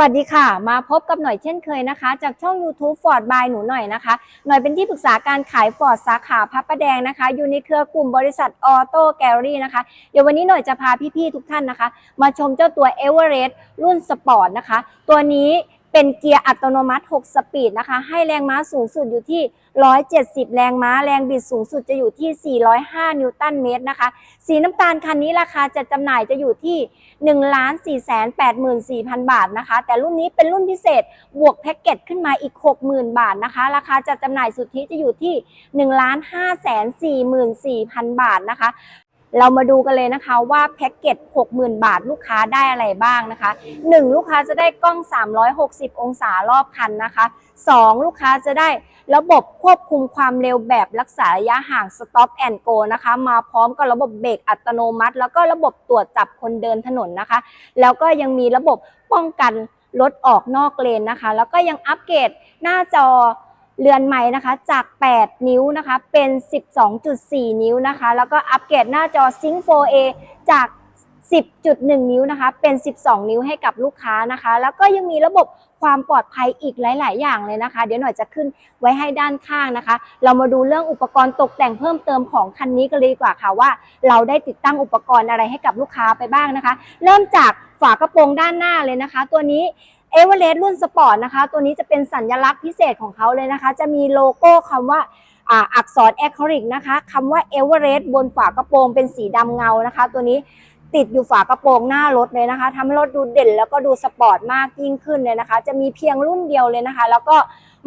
วัสดีค่ะ มาพบกับหน่อยเช่นเคยนะคะ จากช่อง YouTube Ford by หนูหน่อยนะคะ หน่อยเป็นที่ปรึกษาการขายฟอร์ดสาขาพระประแดงนะคะ อยู่ในเครือกลุ่มบริษัทออโต้แกลลี่นะคะ เดี๋ยววันนี้หน่อยจะพาพี่ๆทุกท่านนะคะ มาชมเจ้าตัว e v e r e s t รุ่นสปอร์ตนะคะ ตัวนี้ เป็นเกียร์อัตโนมัติ 6 สปีดนะคะ ให้แรงม้าสูงสุดอยู่ที่ 170 แรงม้า แรงบิดสูงสุดจะอยู่ที่ 405 นิวตันเมตรนะคะ สีน้ำตาลคันนี้ราคาจะจำหน่ายจะอยู่ที่ 1 4 8 4 0 0 0 บาทนะคะ แต่รุ่นนี้เป็นรุ่นพิเศษ บวกแพ็กเกจขึ้นมาอีก 60,000 บาทนะคะ ราคาจะจำหน่ายสุทธิจะอยู่ที่ 1 5 4 4 0 0 0 บาทนะคะ เรามาดูกันเลยนะคะว่าแพ็กเกจ60,000 บาทลูกค้าได้อะไรบ้างนะคะ 1 ลูกค้าจะได้กล้อง 360 องศารอบคันนะคะ 2 ลูกค้าจะได้ระบบควบคุมความเร็วแบบรักษาระยะห่าง Stop and Go นะคะ มาพร้อมกับระบบเบรกอัตโนมัติ แล้วก็ระบบตรวจจับคนเดินถนนนะคะ แล้วก็ยังมีระบบป้องกันรถออกนอกเลนนะคะ แล้วก็ยังอัปเกรดหน้าจอ เรือนใหม่นะคะจาก 8 นิ้วนะคะเป็น 12.4 นิ้วนะคะ แล้วก็อัปเกรดหน้าจอ Sync 4A จาก 10.1 นิ้วนะคะ เป็น 12 นิ้วให้กับลูกค้านะคะ แล้วก็ยังมีระบบความปลอดภัยอีกหลาย ๆ อย่างเลยนะคะ เดี๋ยวหน่อยจะขึ้นไว้ให้ด้านข้างนะคะ เรามาดูเรื่องอุปกรณ์ตกแต่งเพิ่มเติมของคันนี้กันเลยดีกว่าค่ะว่า เราได้ติดตั้งอุปกรณ์อะไรให้กับลูกค้าไปบ้างนะคะ เริ่มจากฝากระโปรงด้านหน้าเลยนะคะ ตัวนี้ เอเวอเรสต์รุ่นสปอร์ตนะคะ ตัวนี้จะเป็นสัญลักษณ์พิเศษของเขาเลยนะคะ จะมีโลโก้คำว่าอ,อักษรแอคริลิกนะคะคำว่าเอเวอเรสต์บนฝากระโปรงเป็นสีดำเงานะคะ ตัวนี้ติดอยู่ฝากระโปรงหน้ารถเลยนะคะทำให้รถดูเด่นแล้วก็ดูสปอร์ตมากยิ่งขึ้นเลยนะคะ จะมีเพียงรุ่นเดียวเลยนะคะ แล้วก็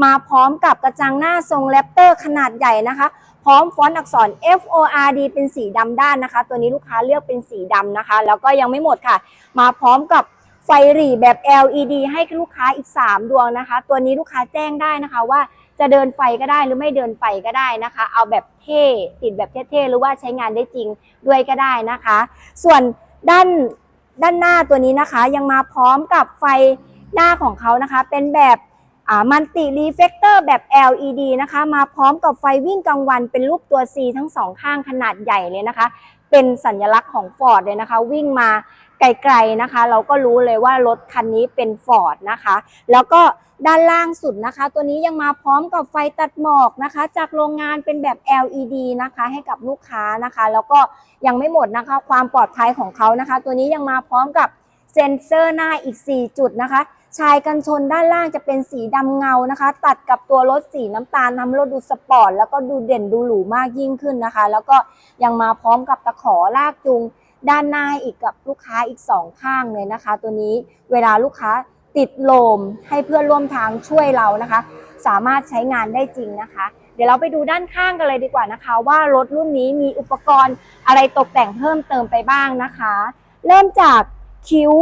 มาพร้อมกับกระจังหน้าทรงแรปเตอร์ขนาดใหญ่นะคะ พร้อมฟอนต์อักษร F O R D เป็นสีดำด้านนะคะ ตัวนี้ลูกค้าเลือกเป็นสีดำนะคะ แล้วก็ยังไม่หมดค่ะ มาพร้อมกับ ไฟหรี่แบบ LED ให้ลูกค้าอีก 3 ดวงนะคะ ตัวนี้ลูกค้าแจ้งได้นะคะว่าจะเดินไฟก็ได้หรือไม่เดินไฟก็ได้นะคะ เอาแบบเท่ติดแบบเท่ๆหรือว่าใช้งานได้จริงด้วยก็ได้นะคะ ส่วนด้านด้านหน้าตัวนี้นะคะ ยังมาพร้อมกับไฟหน้าของเขานะคะ เป็นแบบมันติรีเฟกเตอร์แบบ LED นะคะ มาพร้อมกับไฟวิ่งกลางวัน เป็นรูปตัว C ทั้งสองข้างขนาดใหญ่เลยนะคะ เป็นสัญลักษณ์ของ Ford เลยนะคะ วิ่งมา ไกลๆนะคะ เราก็รู้เลยว่ารถคันนี้เป็น Ford นะคะ แล้วก็ด้านล่างสุดนะคะ ตัวนี้ยังมาพร้อมกับไฟตัดหมอกนะคะ จากโรงงานเป็นแบบ LED นะคะ ให้กับลูกค้านะคะ แล้วก็ยังไม่หมดนะคะ ความปลอดภัยของเขานะคะ ตัวนี้ยังมาพร้อมกับเซ็นเซอร์หน้าอีก 4 จุดนะคะชายกันชนด้านล่างจะเป็นสีดำเงานะคะ ตัดกับตัวรถสีน้ำตาลทำรถดูสปอร์ตแล้วก็ดูเด่นดูหรูมากยิ่งขึ้นนะคะ แล้วก็ยังมาพร้อมกับตะขอลากจูง ด้านหน้าอีกกับลูกค้าอีกสองข้างเลยนะคะ ตัวนี้เวลาลูกค้าติดโลมให้เพื่อนร่วมทางช่วยเรานะคะ สามารถใช้งานได้จริงนะคะ เดี๋ยวเราไปดูด้านข้างกันเลยดีกว่านะคะ ว่ารถรุ่นนี้มีอุปกรณ์อะไรตกแต่งเพิ่มเติมไปบ้างนะคะ เริ่มจากคิ้ว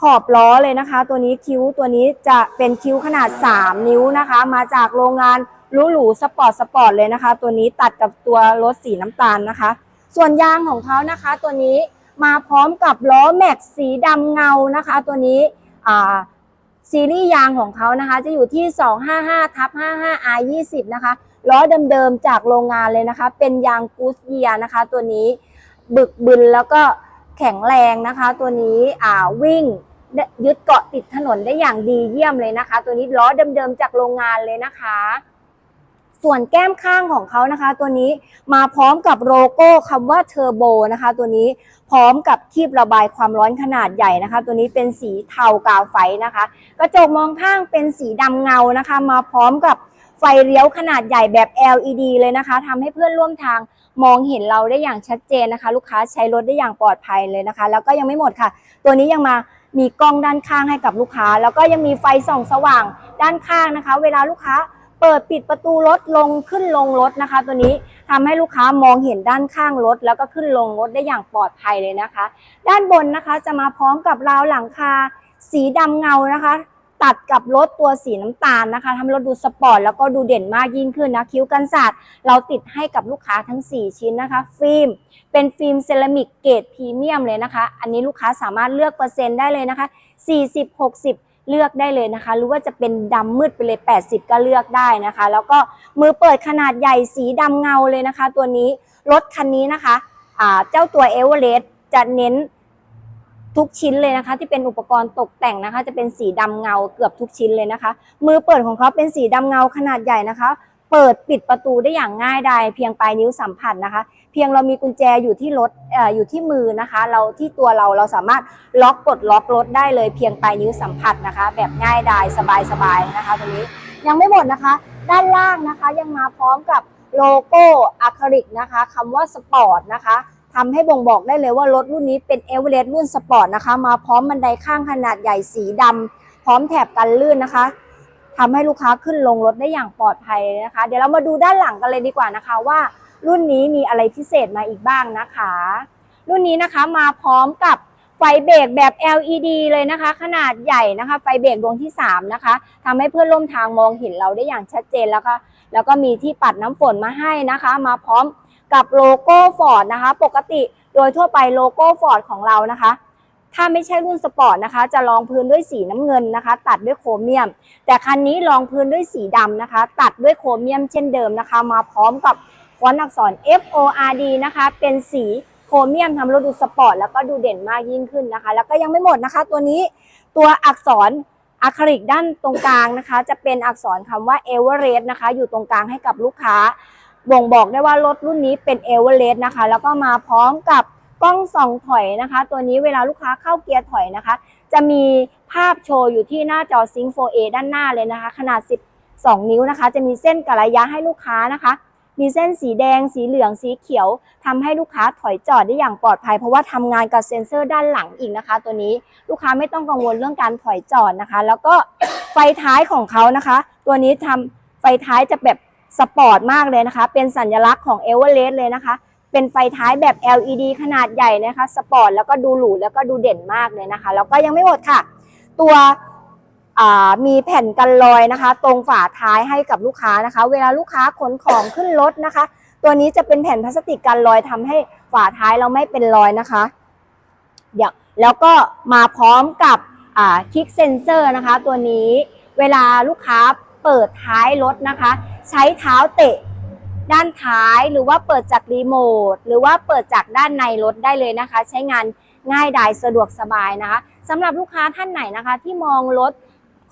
ขอบล้อเลยนะคะ ตัวนี้คิ้วตัวนี้จะเป็นคิ้วขนาด 3 นิ้วนะคะ มาจากโรงงานหรูหรูสปอร์ตสปอร์ตเลยนะคะ ตัวนี้ตัดกับตัวรถสีน้ำตาลนะคะ ส่วนยางของเขานะคะ ตัวนี้มาพร้อมกับล้อแม็กสีดำเงานะคะ ตัวนี้ซีรีส์ยางของเขานะคะ จะอยู่ที่ 255ทับ55 R 20 นะคะล้อเดิมๆจากโรงงานเลยนะคะ เป็นยางกูสเยียนะคะ ตัวนี้บึกบึนแล้วก็แข็งแรงนะคะ ตัวนี้อ่าวิ่งยึดเกาะติดถนนได้อย่างดีเยี่ยมเลยนะคะ ตัวนี้ล้อเดิมๆจากโรงงานเลยนะคะ ส่วนแก้มข้างของเขานะคะ ตัวนี้มาพร้อมกับโลโก้คำว่าเทอร์โบนะคะ ตัวนี้พร้อมกับคีบระบายความร้อนขนาดใหญ่นะคะ ตัวนี้เป็นสีเทากาวไฟนะคะ กระจกมองข้างเป็นสีดำเงานะคะ มาพร้อมกับไฟเลี้ยวขนาดใหญ่แบบ LED เลยนะคะทำให้เพื่อนร่วมทางมองเห็นเราได้อย่างชัดเจนนะคะ ลูกค้าใช้รถได้อย่างปลอดภัยเลยนะคะ แล้วก็ยังไม่หมดค่ะ ตัวนี้ยังมามีกล้องด้านข้างให้กับลูกค้า แล้วก็ยังมีไฟส่องสว่างด้านข้างนะคะ เวลาลูกค้า เปิดปิดประตูรถลงขึ้นลงรถนะคะ ตัวนี้ทำให้ลูกค้ามองเห็นด้านข้างรถ แล้วก็ขึ้นลงรถได้อย่างปลอดภัยเลยนะคะ ด้านบนนะคะจะมาพร้อมกับราวหลังคา สีดำเงานะคะ ตัดกับรถตัวสีน้ำตาลนะคะทำรถดูสปอร์ตแล้วก็ดูเด่นมากยิ่งขึ้นนะคิ้วกันศาสตร์เราติดให้กับลูกค้าทั้ง 4 ชิ้นนะคะ ฟิล์มเป็นฟิล์มเซรามิกเกรดพรีเมียมเลยนะคะ อันนี้ลูกค้าสามารถเลือกเปอร์เซ็นต์ได้เลยนะคะ 40 60 เลือกได้เลยนะคะ หรือว่าจะเป็นดำมืดไปเลย 80 ก็เลือกได้นะคะ แล้วก็มือเปิดขนาดใหญ่สีดำเงาเลยนะคะ ตัวนี้รถคันนี้นะคะะเจ้าตัวเอเวอเรสต์จะเน้นทุกชิ้นเลยนะคะ ที่เป็นอุปกรณ์ตกแต่งนะคะ จะเป็นสีดำเงาเกือบทุกชิ้นเลยนะคะ มือเปิดของเขาเป็นสีดำเงาขนาดใหญ่นะคะ เปิดปิดประตูได้อย่างง่ายดายเพียงปลายนิ้วสัมผัสนะคะ เพียงเรามีกุญแจอยู่ที่รถออยู่ที่มือนะคะ เราที่ตัวเราเราสามารถล็อกกดล็อกรถได้เลยเพียงปลายนิ้วสัมผัสนะคะ แบบง่ายดายสบายๆนะคะตัวนี้ยังไม่หมดนะคะ ด้านล่างนะคะยังมาพร้อมกับโลโก้อะคริลิกนะคะคำว่าสปอร์ตนะคะทำให้บ่งบอกได้เลยว่ารถรุ่นนี้เป็นเอเวอเรสต์รุ่นสปอร์ตนะคะ มาพร้อมบันไดข้างขนาดใหญ่สีดำพร้อมแถบกันลื่นนะคะ ทำให้ลูกค้าขึ้นลงรถได้อย่างปลอดภัยนะคะ เดี๋ยวเรามาดูด้านหลังกันเลยดีกว่านะคะว่า รุ่นนี้มีอะไรพิเศษมาอีกบ้างนะคะ รุ่นนี้นะคะมาพร้อมกับไฟเบรกแบบ LED เลยนะคะ ขนาดใหญ่นะคะ ไฟเบรกดวงที่ 3 นะคะทำให้เพื่อนร่วมทางมองเห็นเราได้อย่างชัดเจนแล้วก็แล้วก็มีที่ปัดน้ำฝนมาให้นะคะ มาพร้อมกับโลโก้ฟอร์ดนะคะ ปกติโดยทั่วไปโลโก้ฟอร์ดของเรานะคะ ถ้าไม่ใช่รุ่นสปอร์ตนะคะ จะรองพื้นด้วยสีน้ำเงินนะคะ ตัดด้วยโครเมียม แต่คันนี้รองพื้นด้วยสีดำนะคะ ตัดด้วยโครเมียมเช่นเดิมนะคะ มาพร้อมกับฟอนต์อักษร F O R D นะคะ เป็นสีโครเมียมทำให้รถดูสปอร์ตแล้วก็ดูเด่นมากยิ่งขึ้นนะคะ แล้วก็ยังไม่หมดนะคะ ตัวนี้ตัวอักษรอะคริลิกด้านตรงกลางนะคะ จะเป็นอักษรคำว่า e v e r e s t นะคะ อยู่ตรงกลางให้กับลูกค้า บ่งบอกได้ว่ารถรุ่นนี้เป็น e v e r e s t นะคะ แล้วก็มาพร้อมกับ กล้องส่องถอยนะคะ ตัวนี้เวลาลูกค้าเข้าเกียร์ถอยนะคะ จะมีภาพโชว์อยู่ที่หน้าจอ Sync 4A ด้านหน้าเลยนะคะ ขนาด 12 นิ้วนะคะ จะมีเส้นกะระยะให้ลูกค้านะคะ มีเส้นสีแดง สีเหลือง สีเขียวทำให้ลูกค้าถอยจอดได้อย่างปลอดภัย เพราะว่าทำงานกับเซ็นเซอร์ด้านหลังอีกนะคะ ตัวนี้ลูกค้าไม่ต้องกังวลเรื่องการถอยจอดนะคะ แล้วก็ไฟท้ายของเขานะคะ ตัวนี้ทำไฟท้ายจะแบบสปอร์ตมากเลยนะคะ เป็นสัญลักษณ์ของเอเวอเรสต์เลยนะคะ เป็นไฟท้ายแบบ LED ขนาดใหญ่นะคะสปอร์ตแล้วก็ดูหรูแล้วก็ดูเด่นมากเลยนะคะ แล้วก็ยังไม่หมดค่ะ ตัวมีแผ่นกันรอยนะคะ ตรงฝาท้ายให้กับลูกค้านะคะ เวลาลูกค้าขนของขึ้นรถนะคะ ตัวนี้จะเป็นแผ่นพลาสติกกันรอยทำให้ฝาท้ายเราไม่เป็นรอยนะคะเดี๋ยวแล้วก็มาพร้อมกับคลิกเซนเซอร์นะคะ ตัวนี้เวลาลูกค้าเปิดท้ายรถนะคะ ใช้เท้าเตะ ด้านท้ายหรือว่าเปิดจากรีโมทหรือว่าเปิดจากด้านในรถได้เลยนะคะ ใช้งานง่ายดายสะดวกสบายนะคะสำหรับลูกค้าท่านไหนนะคะ ที่มองรถ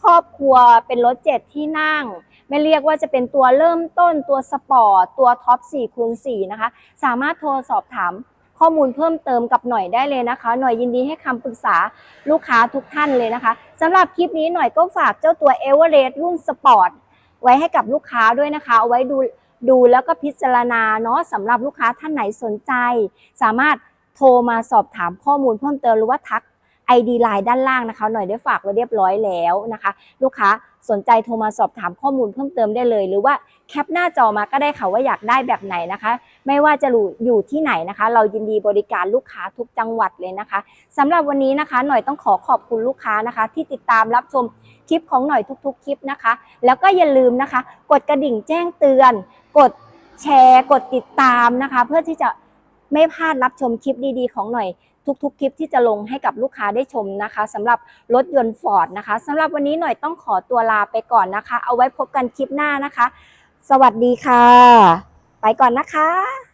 ครอบครัวเป็นรถเจ็ดที่นั่ง ไม่เรียกว่าจะเป็นตัวเริ่มต้นตัวสปอร์ตตัวท็อป4คูณ4นะคะ สามารถโทรสอบถามข้อมูลเพิ่มเติมกับหน่อยได้เลยนะคะ หน่อยยินดีให้คำปรึกษาลูกค้าทุกท่านเลยนะคะสำหรับคลิปนี้หน่อยก็ฝากเจ้าตัวเอเวอเรสต์รุ่นสปอร์ตไว้ให้กับลูกค้าด้วยนะคะ เอาไว้ดู ดูแล้วก็พิจารณาเนาะสำหรับลูกค้าท่านไหนสนใจ สามารถโทรมาสอบถามข้อมูลเพิ่มเติมหรือว่าทัก ID ไลน์ด้านล่างนะคะ หน่อยได้ฝากไว้เรียบร้อยแล้วนะคะ ลูกค้าสนใจโทรมาสอบถามข้อมูลเพิ่มเติมได้เลย หรือว่าแคปหน้าจอมาก็ได้ค่ะว่าอยากได้แบบไหนนะคะ ไม่ว่าจะอยู่ที่ไหนนะคะ เรายินดีบริการลูกค้าทุกจังหวัดเลยนะคะสำหรับวันนี้นะคะ หน่อยต้องขอขอบคุณลูกค้านะคะ ที่ติดตามรับชมคลิปของหน่อยทุก ๆ คลิปนะคะ แล้วก็อย่าลืมนะคะ กดกระดิ่งแจ้งเตือน กดแชร์ กดติดตามนะคะ เพื่อที่จะไม่พลาดรับชมคลิปดีๆ ของหน่อยทุกๆ คลิปที่จะลงให้กับลูกค้าได้ชมนะคะสำหรับรถยนต์ฟอร์ดนะคะสำหรับวันนี้หน่อยต้องขอตัวลาไปก่อนนะคะ เอาไว้พบกันคลิปหน้านะคะ สวัสดีค่ะ ไปก่อนนะคะ